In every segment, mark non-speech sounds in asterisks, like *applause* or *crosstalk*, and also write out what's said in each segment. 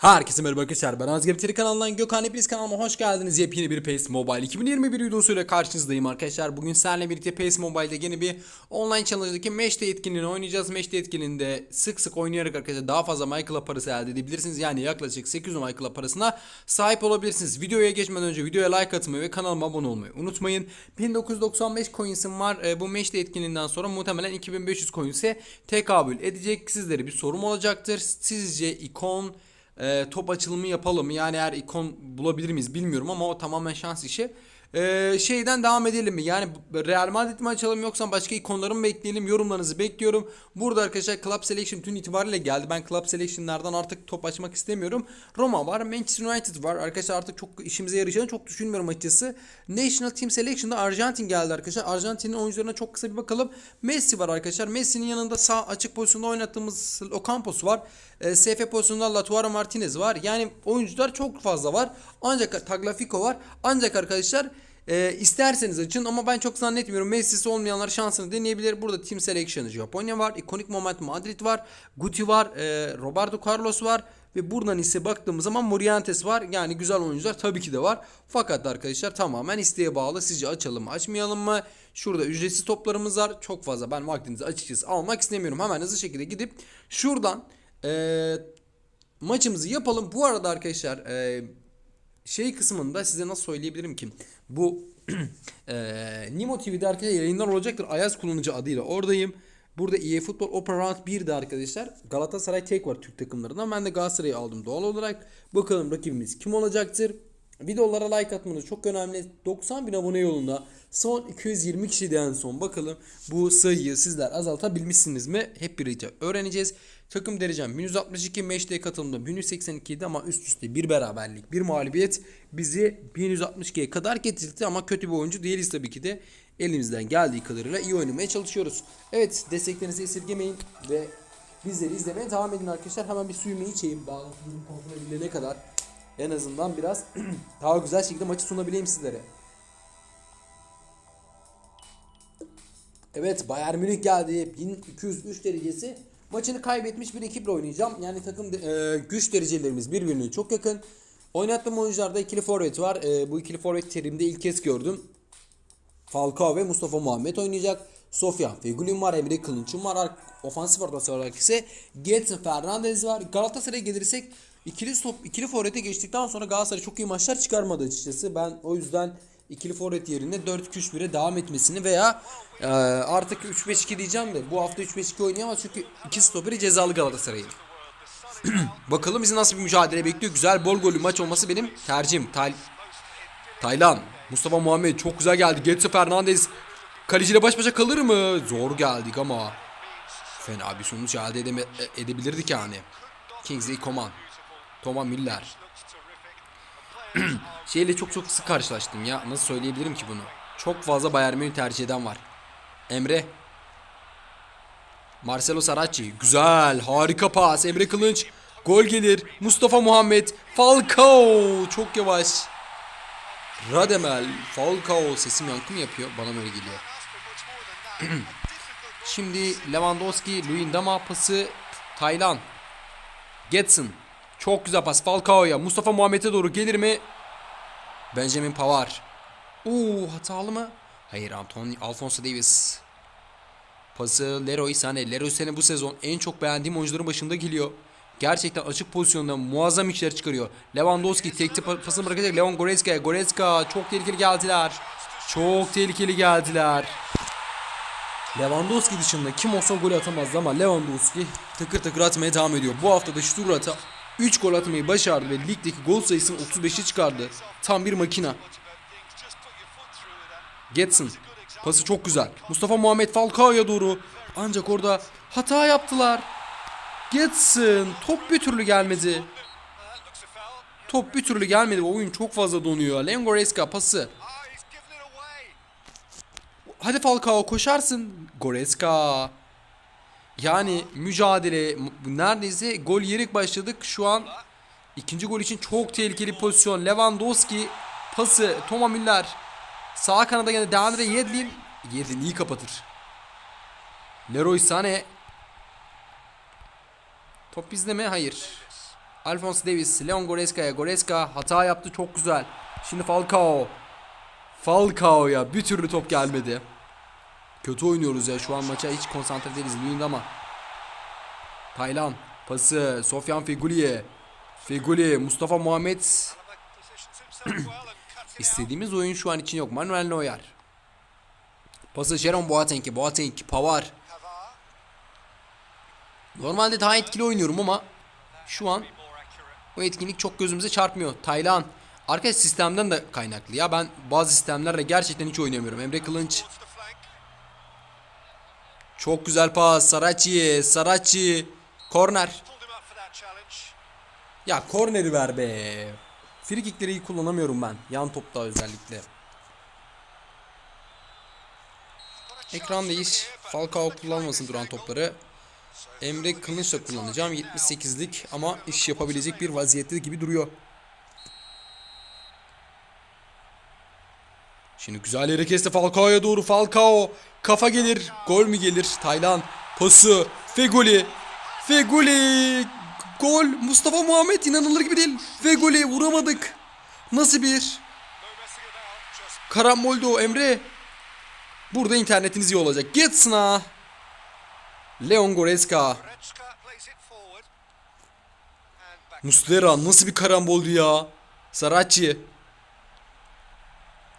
Herkese merhaba arkadaşlar ben Azgir Tiri kanalından Gökhan Hepiniz kanalıma hoş geldiniz. Yepyeni bir PES Mobile 2021 videosuyla karşınızdayım arkadaşlar. Bugün seninle birlikte PES Mobile'de yeni bir online challenge'daki Matchday etkinliğini oynayacağız. Matchday etkinliğinde sık sık oynayarak arkadaşlar daha fazla MyClub parası elde edebilirsiniz. Yani yaklaşık 800 MyClub parasına sahip olabilirsiniz. Videoya geçmeden önce videoya like atmayı ve kanalıma abone olmayı unutmayın. 1995 coins'im var. E, bu Matchday etkinliğinden sonra muhtemelen 2500 coins'e tekabül edecek. Sizlere bir sorum olacaktır. Sizce ikon e, top açılımı yapalım. Yani eğer ikon bulabilir miyiz bilmiyorum ama o tamamen şans işi. E, şeyden devam edelim mi? Yani Real Madrid mi açalım yoksa başka ikonları mı bekleyelim? Yorumlarınızı bekliyorum. Burada arkadaşlar Club Selection tüm itibariyle geldi. Ben Club Selection'lardan artık top açmak istemiyorum. Roma var, Manchester United var. Arkadaşlar artık çok işimize yarayacağını çok düşünmüyorum açıkçası. National Team Selection'da Arjantin geldi arkadaşlar. Arjantin'in oyuncularına çok kısa bir bakalım. Messi var arkadaşlar. Messi'nin yanında sağ açık pozisyonda oynattığımız Ocampos var. E, SF pozisyonunda Lautaro Martinez var. Yani oyuncular çok fazla var. Ancak Tagliafico var. Ancak arkadaşlar e, isterseniz açın ama ben çok zannetmiyorum. Messi'si olmayanlar şansını deneyebilir. Burada Team Selection Japonya var. Ikonik Moment Madrid var. Guti var. E, Roberto Carlos var. Ve buradan ise baktığımız zaman Morientes var. Yani güzel oyuncular tabii ki de var. Fakat arkadaşlar tamamen isteğe bağlı. Sizce açalım mı açmayalım mı? Şurada ücretsiz toplarımız var. Çok fazla ben vaktinizi açıkçası almak istemiyorum. Hemen hızlı şekilde gidip şuradan eee maçımızı yapalım. Bu arada arkadaşlar e, şey kısmında size nasıl söyleyebilirim ki bu *clears throat* e, Nimo TV'de arkadaşlar yayınlar olacaktır. Ayaz kullanıcı adıyla oradayım. Burada EA Football Open Round 1'de arkadaşlar Galatasaray tek var Türk takımlarından. Ben de Galatasaray'ı aldım doğal olarak. Bakalım rakibimiz kim olacaktır? Videolara like atmanız çok önemli. 90 bin abone yolunda son 220 kişiden en son bakalım bu sayıyı sizler azaltabilmişsiniz mi? Hep birlikte öğreneceğiz. Takım derecem 1162 matchday katılımda 1182 idi ama üst üste bir beraberlik bir mağlubiyet bizi 1162'ye kadar getirdi ama kötü bir oyuncu değiliz tabii ki de elimizden geldiği kadarıyla iyi oynamaya çalışıyoruz. Evet desteklerinizi esirgemeyin ve bizleri izlemeye devam edin arkadaşlar. Hemen bir suyumu içeyim bağlantılarım kontrol edilene kadar en azından biraz *clears throat* daha güzel şekilde maçı sunabileyim sizlere. Evet Bayern Münih geldi. 1203 derecesi. Maçını kaybetmiş bir ekiple oynayacağım. Yani takım e, güç derecelerimiz birbirine çok yakın. Oynattığım oyuncularda ikili forvet var. E, bu ikili forvet terimde ilk kez gördüm. Falcao ve Mustafa Muhammed oynayacak. Sofyan Fegül'ün var, Emre Kılınç'ın var. Ar- Ofansif ortası olarak ise Getson Fernandez var. Galatasaray'a gelirsek ikili stop ikili forvete geçtikten sonra Galatasaray çok iyi maçlar çıkarmadı açıkçası. Ben o yüzden ikili forvet yerine 4-2-3-1'e devam etmesini veya e, artık 3-5-2 diyeceğim de bu hafta 3-5-2 oynayamaz çünkü iki stoperi cezalı Galatasaray'ın. *clears throat* Bakalım bizi nasıl bir mücadele bekliyor. Güzel bol golü maç olması benim tercihim. Tay Taylan, Mustafa Muhammed çok güzel geldi. Getso Fernandez kaleciyle baş başa kalır mı? Zor geldik ama fena bir sonuç elde edeme, e- edebilirdik yani. Kingsley Coman, Thomas Müller. *clears throat* Şeyle çok çok sık karşılaştım ya. Nasıl söyleyebilirim ki bunu? Çok fazla Bayern Münih tercih eden var. Emre. Marcelo Saracchi. Güzel. Harika pas. Emre Kılınç. Gol gelir. Mustafa Muhammed. Falcao. Çok yavaş. Radamel, Falcao sesim yankı mı yapıyor? Bana böyle geliyor. *clears throat* Şimdi Lewandowski, Luyendama pası Taylan. Getson. Çok güzel pas Falcao'ya. Mustafa Muhammed'e doğru gelir mi? Benjamin Pavard. Oo hatalı mı? Hayır Anthony Alfonso Davis. Pası Leroy Sané. Leroy Sané bu sezon en çok beğendiğim oyuncuların başında geliyor. Gerçekten açık pozisyonda muazzam işler çıkarıyor. Lewandowski tekte pa- pasını bırakacak. Leon Goretzka. Goretzka çok tehlikeli geldiler. Çok tehlikeli geldiler. Lewandowski dışında kim olsa gol atamazdı ama Lewandowski tıkır tıkır atmaya devam ediyor. Bu hafta da Stuttgart'a 3 gol atmayı başardı ve ligdeki gol sayısını 35'e çıkardı. Tam bir makina. Getson. Pası çok güzel. Mustafa Muhammed Falcao'ya doğru. Ancak orada hata yaptılar. Getson. Top bir türlü gelmedi. Top bir türlü gelmedi. Oyun çok fazla donuyor. Leon Goretzka pası. Hadi Falcao koşarsın. Goretzka. Yani mücadele neredeyse gol yiyerek başladık. Şu an ikinci gol için çok tehlikeli pozisyon. Lewandowski pası. Thomas Müller. Sağ kanada yine Deandre Yedlin. Yedlin iyi kapatır. Leroy Sané. Top bizde mi? Hayır. Alphonse Davis, Leon Goreska'ya. Goreska hata yaptı çok güzel. Şimdi Falcao. Falcao'ya bir türlü top gelmedi. Kötü oynuyoruz ya şu an maça hiç konsantre değiliz. Luyendama. Taylan pası Sofyan Figuli'ye. Figuli, Mustafa Muhammed. *clears throat* İstediğimiz oyun şu an için yok. Manuel Neuer. Pası Jerome Boateng'e. Boateng, Pavar. Normalde daha etkili oynuyorum ama şu an o etkinlik çok gözümüze çarpmıyor. Taylan. Arkadaş sistemden de kaynaklı ya. Ben bazı sistemlerle gerçekten hiç oynamıyorum. Emre Kılınç. Çok güzel pas. Sarachi. Sarachi. Korner. Ya korneri ver be. Free kickleri iyi kullanamıyorum ben. Yan topta özellikle. Ekrandayız. Falcao kullanmasın duran topları. Emre Kılıç'la kullanacağım. 78'lik ama iş yapabilecek bir vaziyette gibi duruyor. Şimdi güzel yere kesti Falcao'ya doğru. Falcao kafa gelir. Gol mü gelir? Taylan pası. Fegoli. Fegoli. Gol. Mustafa Muhammed inanılır gibi değil. Fegoli vuramadık. Nasıl bir karamboldu o Emre. Burada internetiniz iyi olacak. Getsna. Leon Goreska. Muslera nasıl bir karamboldu ya. Sarachi.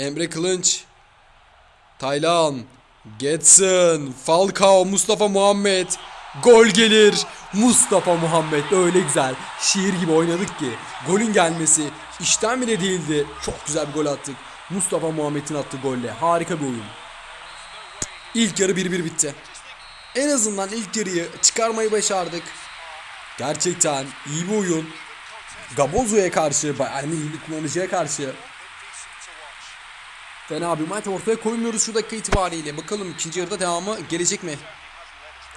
Emre Kılınç. Taylan. Getson. Falcao. Mustafa Muhammed. Gol gelir. Mustafa Muhammed öyle güzel. Şiir gibi oynadık ki. Golün gelmesi işten bile değildi. Çok güzel bir gol attık. Mustafa Muhammed'in attığı golle. Harika bir oyun. İlk yarı 1-1 bitti. En azından ilk yarıyı çıkarmayı başardık. Gerçekten iyi bir oyun. Gabozo'ya karşı, Bayern Münih'li kullanıcıya karşı fena bir maç ortaya koymuyoruz şu dakika itibariyle. Bakalım ikinci yarıda devamı gelecek mi?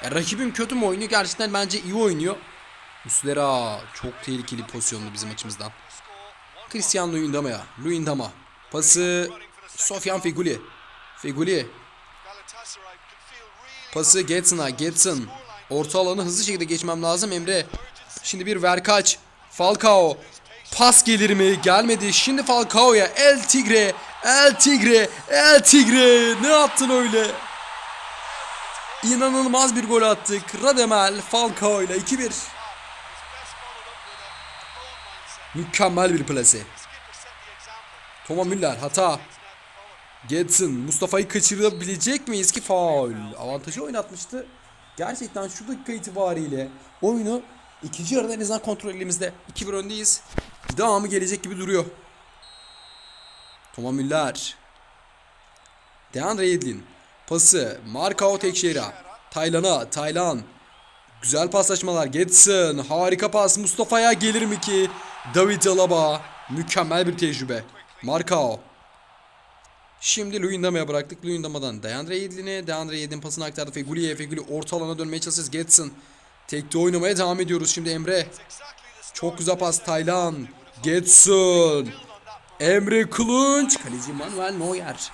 Ya, rakibim kötü mü oynuyor? Gerçekten bence iyi oynuyor. Muslera çok tehlikeli pozisyonlu bizim açımızdan. Cristiano Luyendama'ya. Luyendama. Pası Sofyan Feguli. Feguli. Pası Getson'a. Getson. Orta alanı hızlı şekilde geçmem lazım Emre. Şimdi bir Verkaç. Falcao. Pas gelir mi? Gelmedi. Şimdi Falcao'ya. El Tigre. El Tigre. El Tigre. Ne yaptın öyle? İnanılmaz bir gol attık. Radamel Falcao ile 2-1. Mükemmel bir plase. Thomas Müller hata. Getson Mustafa'yı kaçırabilecek miyiz ki faul. Avantajı oynatmıştı. Gerçekten şu dakika itibariyle oyunu ikinci yarıda en azından kontrol elimizde. 2-1 öndeyiz. Devamı gelecek gibi duruyor. Thomas Müller. Deandre Yedlin. Pası. Markao Tekşehir'e. Taylan'a. Taylan. Güzel paslaşmalar. Getson. Harika pas. Mustafa'ya gelir mi ki? David Alaba. Mükemmel bir tecrübe. Markao. Şimdi Luyendama'ya bıraktık. Luyendama'dan Deandre Yedlin'e. Deandre Yedlin pasını aktardı Feguli'ye. Feguli orta alana dönmeye çalışacağız. Getson. Tekte oynamaya devam ediyoruz. Şimdi Emre. Çok güzel pas. Taylan. Getson. Emre Kılınç. Kaleci Manuel Neuer.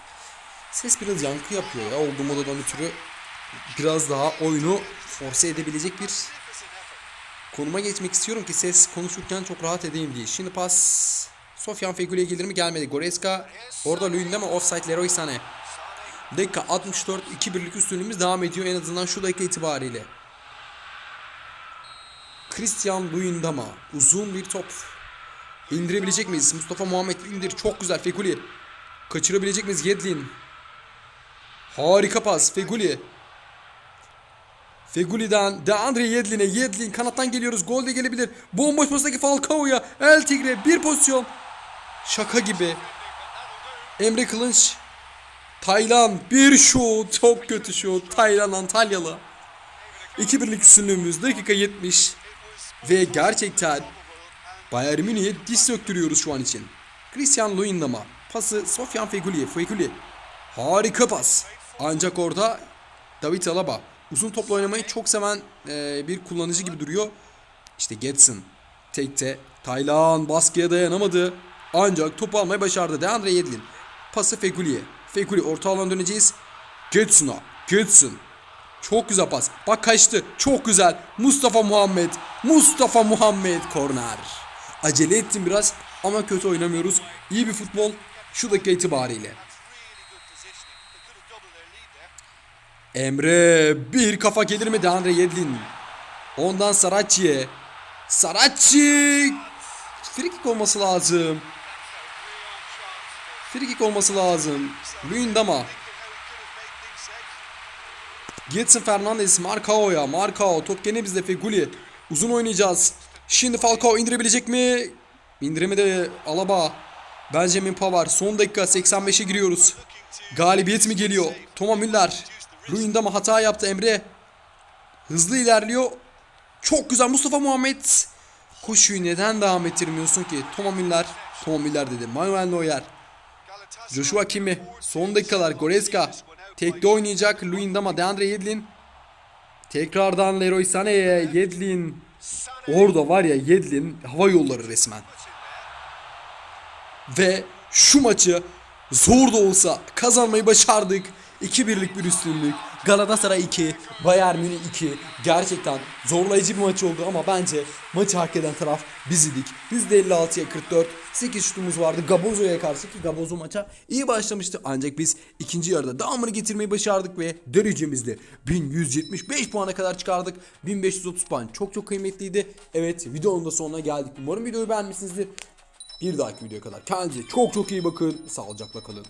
Ses biraz yankı yapıyor ya. Olduğum odadan ötürü biraz daha oyunu force edebilecek bir konuma geçmek istiyorum ki ses konuşurken çok rahat edeyim diye. Şimdi pas Sofyan Fegüli'ye gelir mi gelmedi. Goreska orada Luyendama ama offside Leroy Sané. Dakika 64 2-1'lik üstünlüğümüz devam ediyor en azından şu dakika itibariyle. Christian Luyendama uzun bir top. İndirebilecek miyiz? Mustafa Muhammed indir. Çok güzel Feguli. Kaçırabilecek miyiz? Yedlin. Harika pas Feguli. Feguli'den Deandre Yedlin'e. Yedlin kanattan geliyoruz. Gol de gelebilir. Bomboş postaki Falcao'ya. El Tigre bir pozisyon. Şaka gibi. Emre Kılınç. Taylan bir şut. Çok kötü şut. Taylan Antalyalı. 2-1'lik üstünlüğümüz. Dakika 70. Ve gerçekten Bayern Münih'e diş söktürüyoruz şu an için. Christian Luyendama. Pası Sofyan Feguli. Feguli. Harika pas. Ancak orada David Alaba. Uzun topla oynamayı çok seven e, bir kullanıcı gibi duruyor. İşte Getson. Tekte. Taylan baskıya dayanamadı. Ancak topu almayı başardı. Deandre Yedlin. Pası Feguli'ye. Feguli orta alan döneceğiz. Getson'a. Getson. Çok güzel pas. Bak kaçtı. Çok güzel. Mustafa Muhammed. Mustafa Muhammed korner. Acele ettim biraz ama kötü oynamıyoruz. İyi bir futbol şu dakika itibariyle. Emre bir kafa gelir mi Deandre Yedlin? Ondan Saracchi'ye. Saracchi! Frikik olması lazım. Frikik olması lazım. Luyendama. Getson Fernandes Marcao'ya. Marcao top gene bizde Feguli. Uzun oynayacağız. Şimdi Falcao indirebilecek mi? İndiremedi Alaba. Benjamin Pavard. Son dakika 85'e giriyoruz. Galibiyet mi geliyor? Thomas Müller. Luyendama hata yaptı Emre. Hızlı ilerliyor. Çok güzel Mustafa Muhammed. Koşuyu neden devam ettirmiyorsun ki? Thomas Müller. Thomas Müller dedi. Manuel Neuer. Joshua Kimi. Son dakikalar. Goretzka. Tekte oynayacak. Luyendama. Deandre Yedlin. Tekrardan Leroy Sané'ye. Yedlin. Orada var ya Yedlin hava yolları resmen. Ve şu maçı zor da olsa kazanmayı başardık. 2-1'lik bir üstünlük. Galatasaray 2, Bayern Münih 2. Gerçekten zorlayıcı bir maç oldu ama bence maçı hak eden taraf bizidik. %56'ya 44. 8 şutumuz vardı Gabozo'ya karşı ki Gabozo maça iyi başlamıştı. Ancak biz ikinci yarıda devamını getirmeyi başardık ve derecemizde 1175 puana kadar çıkardık. 1530 puan çok çok kıymetliydi. Evet videonun da sonuna geldik. Umarım videoyu beğenmişsinizdir. Bir dahaki videoya kadar kendinize çok çok iyi bakın. Sağlıcakla kalın.